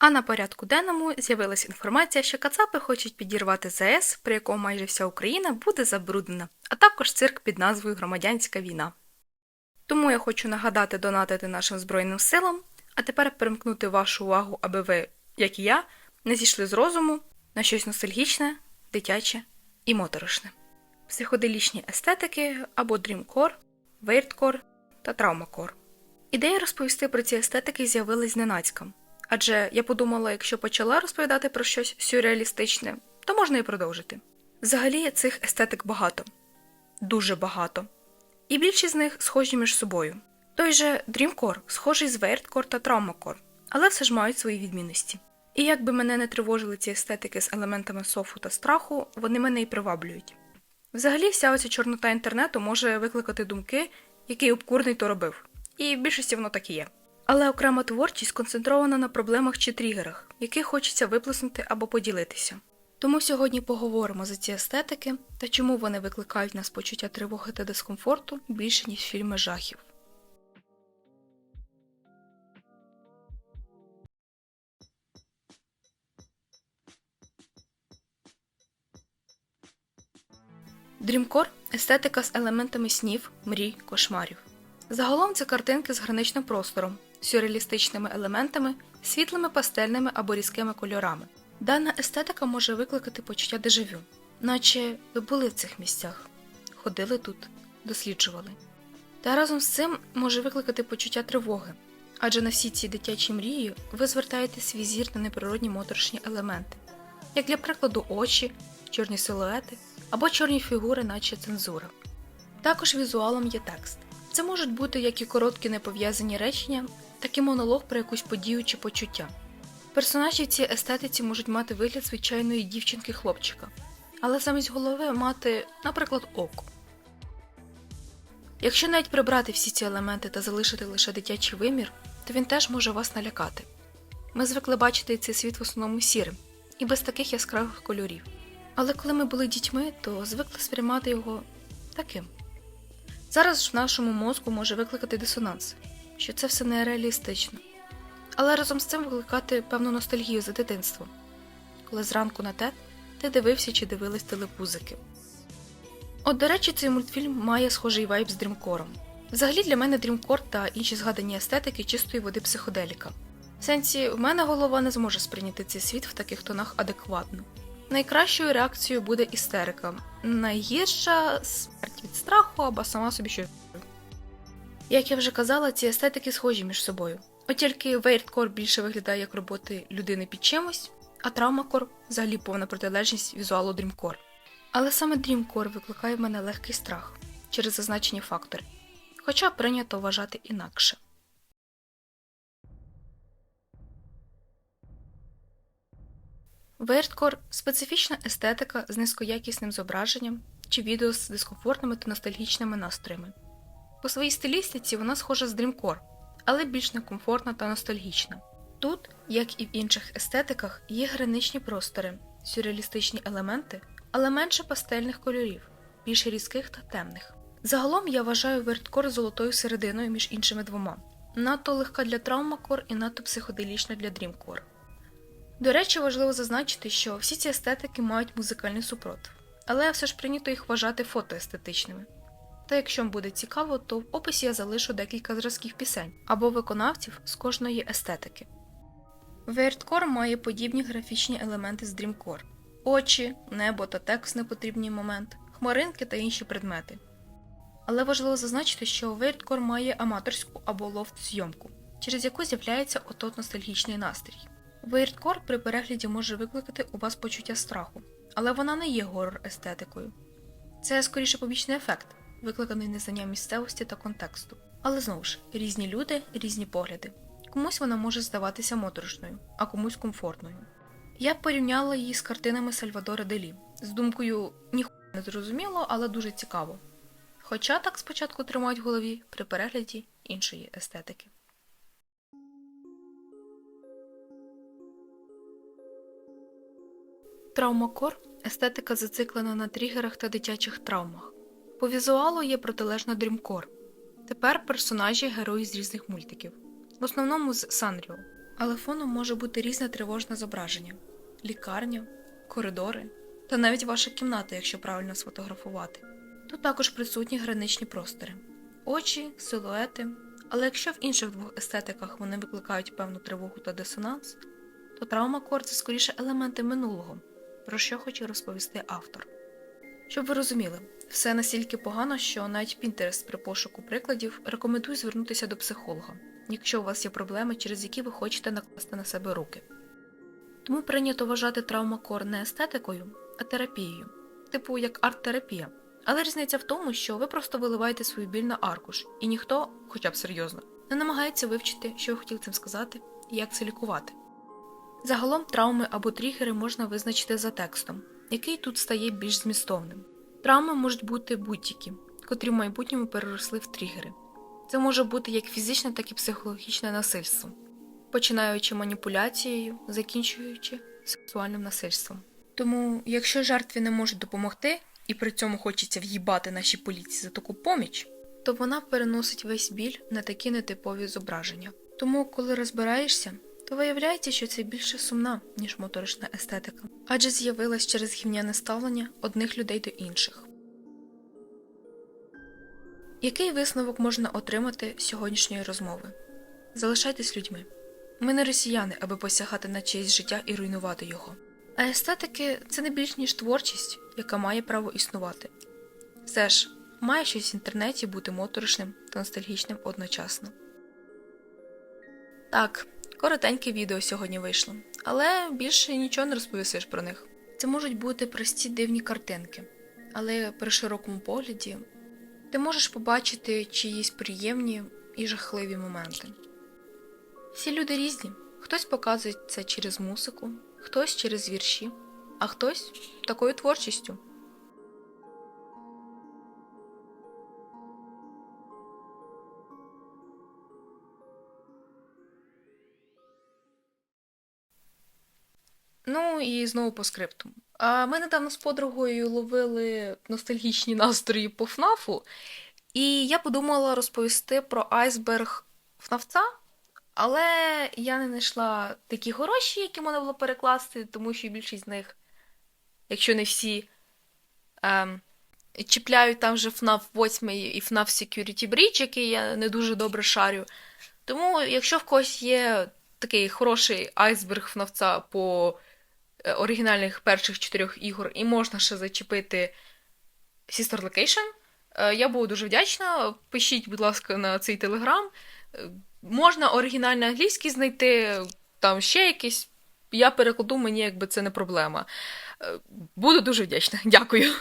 А на порядку денному з'явилася інформація, що Кацапи хочуть підірвати ЗС, при якому майже вся Україна буде забруднена, а також цирк під назвою Громадянська війна. Тому я хочу нагадати донатити нашим Збройним силам, а тепер перемкнути вашу увагу, аби ви, як і я, не зійшли з розуму на щось ностальгічне, дитяче і моторошне. Психоделічні естетики або дрімкор, вейрдкор та травмакор. Ідея розповісти про ці естетики з'явилась зненацька. Адже я подумала, якщо почала розповідати про щось сюрреалістичне, то можна і продовжити. Взагалі цих естетик багато, дуже багато. І більшість з них схожі між собою. Той же Dreamcore схожий з Вейрдкор та Травмакор, але все ж мають свої відмінності. І як би мене не тривожили ці естетики з елементами софу та страху, вони мене і приваблюють. Взагалі, вся оця чорнота інтернету може викликати думки, який обкурний то робив, і в більшості воно так і є. Але окрема творчість концентрована на проблемах чи тригерах, яких хочеться виплеснути або поділитися. Тому сьогодні поговоримо за ці естетики та чому вони викликають нас почуття тривоги та дискомфорту більше, ніж фільми жахів. Дрімкор естетика з елементами снів, мрій, кошмарів. Загалом це картинки з граничним простором, сюрреалістичними елементами, світлими пастельними або різкими кольорами. Дана естетика може викликати почуття дежавю, наче ви були в цих місцях, ходили тут, досліджували. Та разом з цим може викликати почуття тривоги, адже на всі ці дитячі мрії ви звертаєте свій зір на неприродні моторошні елементи, як для прикладу очі, чорні силуети або чорні фігури, наче цензура. Також візуалом є текст. Це можуть бути як і короткі непов'язані речення, так і монолог про якусь подію чи почуття. Персонажі в цій естетиці можуть мати вигляд звичайної дівчинки-хлопчика, але замість голови мати, наприклад, око. Якщо навіть прибрати всі ці елементи та залишити лише дитячий вимір, то він теж може вас налякати. Ми звикли бачити цей світ в основному сірим і без таких яскравих кольорів. Але коли ми були дітьми, то звикли сприймати його таким. Зараз ж в нашому мозку може викликати дисонанс, що це все нереалістично, але разом з цим викликати певну ностальгію за дитинством, коли зранку на те ти дивився чи дивились телепузики. От, до речі, цей мультфільм має схожий вайб з дрімкором. Взагалі для мене дрімкор та інші згадані естетики чистої води психоделіка. В сенсі, в мене голова не зможе сприйняти цей світ в таких тонах адекватно. Найкращою реакцією буде істерика, найгірша смерть від страху або сама собі щось. Як я вже казала, ці естетики схожі між собою. От тільки вейрдкор більше виглядає як роботи людини під чимось, а травмакор взагалі повна протилежність візуалу дрімкор. Але саме дрімкор викликає в мене легкий страх через зазначені фактори, хоча прийнято вважати інакше. Вейрдкор специфічна естетика з низькоякісним зображенням чи відео з дискомфортними та ностальгічними настроями. По своїй стилістиці вона схожа з дрімкор, але більш некомфортна та ностальгічна. Тут, як і в інших естетиках, є граничні простори, сюрреалістичні елементи, але менше пастельних кольорів, більш різких та темних. Загалом я вважаю верткор золотою серединою між іншими двома. Надто легка для травмакор і надто психоделічна для дрімкор. До речі, важливо зазначити, що всі ці естетики мають музикальний супротив, але все ж прийнято їх вважати фотоестетичними. Та якщо вам буде цікаво, то в описі я залишу декілька зразків пісень або виконавців з кожної естетики. Вейрдкор має подібні графічні елементи з дрімкор: очі, небо та текст непотрібний момент, хмаринки та інші предмети. Але важливо зазначити, що Вейрдкор має аматорську або лофт зйомку, через яку з'являється отот ностальгічний настрій. Вейрдкор при перегляді може викликати у вас почуття страху, але вона не є горор естетикою. Це скоріше побічний ефект, викликаний незнанням місцевості та контексту. Але знову ж, різні люди, різні погляди. Комусь вона може здаватися моторошною, а комусь комфортною. Я порівняла її з картинами Сальвадора Делі, з думкою ніхуя не зрозуміло, але дуже цікаво. Хоча так спочатку тримають в голові при перегляді іншої естетики. Травмакор естетика зациклена на тригерах та дитячих травмах. По візуалу є протилежна дрімкор. Тепер персонажі герої з різних мультиків, в основному з Санріо, Але фоном може бути різне тривожне зображення: лікарня, коридори та навіть ваша кімната, якщо правильно сфотографувати. Тут також присутні граничні простори, очі, силуети. Але якщо в інших двох естетиках вони викликають певну тривогу та дисонанс, то травма кор це скоріше елементи минулого, про що хоче розповісти автор. Щоб ви розуміли, все настільки погано, що навіть Pinterest при пошуку прикладів рекомендує звернутися до психолога, якщо у вас є проблеми, через які ви хочете накласти на себе руки. Тому прийнято вважати травмакор не естетикою, а терапією, типу як арт-терапія. Але різниця в тому, що ви просто виливаєте свою біль на аркуш, і ніхто, хоча б серйозно, не намагається вивчити, що ви хотіли цим сказати і як це лікувати. Загалом травми або тригери можна визначити за текстом, який тут стає більш змістовним. Травми можуть бути будь-які, котрі в майбутньому переросли в тригери. Це може бути як фізичне, так і психологічне насильство, починаючи маніпуляцією, закінчуючи сексуальним насильством. Тому, якщо жертві не можуть допомогти, і при цьому хочеться в'їбати нашій поліції за таку поміч, то вона переносить весь біль на такі нетипові зображення. Тому, коли розбираєшся, то виявляється, що це більше сумна, ніж моторична естетика, адже з'явилась через гівняне ставлення одних людей до інших. Який висновок можна отримати з сьогоднішньої розмови? Залишайтесь людьми. Ми не росіяни, аби посягати на чиєсь життя і руйнувати його. А естетики це не більш ніж творчість, яка має право існувати. Все ж, має щось в інтернеті бути моторошним та ностальгічним одночасно. Так, коротеньке відео сьогодні вийшло, але більше нічого не розповісиш про них. Це можуть бути прості дивні картинки, але при широкому погляді ти можеш побачити чиїсь приємні і жахливі моменти. Всі люди різні, хтось показує це через музику, хтось через вірші, а хтось такою творчістю. І знову по скрипту. Ми недавно з подругою ловили ностальгічні настрої по ФНАФу, і я подумала розповісти про айсберг ФНАФЦя, але я не знайшла такі гроші, які можна було перекласти, тому що більшість з них, якщо не всі, ем, чіпляють там вже FNAF 8 і FNAF Security Breach, який я не дуже добре шарю. Тому, якщо в когось є такий хороший айсберг ФНАФЦя по оригінальних перших чотирьох ігор, і можна ще зачепити Sister Location, е, я буду дуже вдячна. Пишіть, будь ласка, на цей телеграм. Е, Можна оригінальний англійський знайти, там ще якийсь. Я перекладу, мені якби це не проблема. Е, Буду дуже вдячна. Дякую.